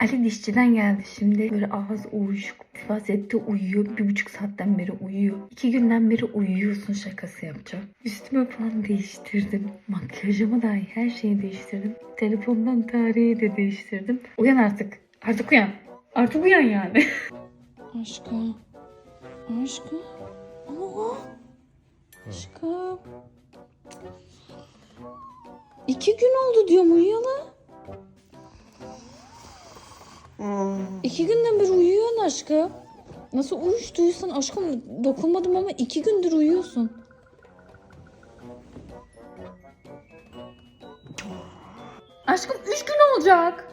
Ali dişçiden geldi şimdi. Böyle ağız uyuşuk vaziyette uyuyor. Bir buçuk saatten beri uyuyor. İki günden beri uyuyorsun şakası yapacağım. Üstümü falan değiştirdim. Makyajımı dahi her şeyi değiştirdim. Telefondan tarihi de değiştirdim. Uyan artık. Artık uyan. Artık uyan yani. Aşkım. Aşkım. Aa. Aşkım. İki gün oldu diyorum uyuyalı. İki günden beri uyuyorsun aşkım. Nasıl uyuştuysan aşkım dokunmadım ama iki gündür uyuyorsun. Aşkım üç gün olacak.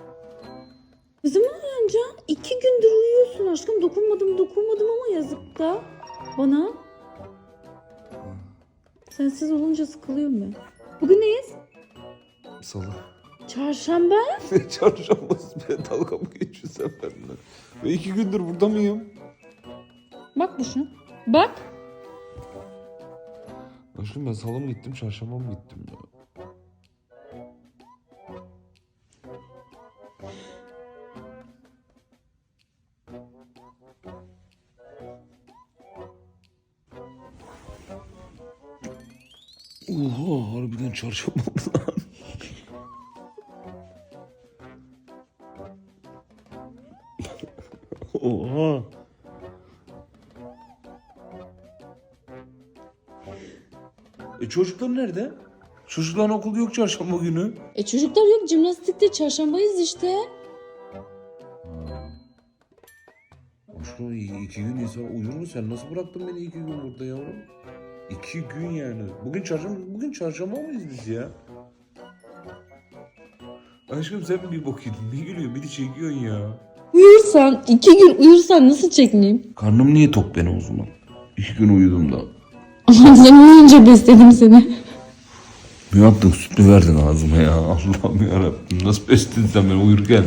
Ne zaman uyanacaksın? İki gündür uyuyorsun aşkım. Dokunmadım dokunmadım ama yazık da bana. Sensiz olunca sıkılıyorum ben. Bugün neyiz? Salı. Çarşamba. Ne çarşambası be dalga mı geçiyorsun sen benimle? Ve iki gündür burada mıyım? Bak bu şu. Bak. Aşkım ben salı mı gittim çarşamba mı gittim ya? Oha harbiden çarşamba mı lan? Oha. E çocuklar nerede? Çocukların okulu yok çarşamba günü. E çocuklar yok jimnastikte çarşambayız işte. Aşkım iki gün insan uyur mu? Sen nasıl bıraktın beni iki gün burada yavrum? İki gün yani. Bugün çarşamba, bugün çarşamba mıyız biz ya? Aşkım sen bir bok yedin. Ne gülüyorsun? Beni çekiyorsun ya. Uyursan, iki gün uyursan nasıl çekmeyeyim? Karnım niye tok benim o zaman? İki gün uyudum da. Aman sen uyuyunca besledim seni. Ne yaptın? Süt mü verdin ağzıma ya? Allah'ım yarabbim. Nasıl besledin sen beni uyurken?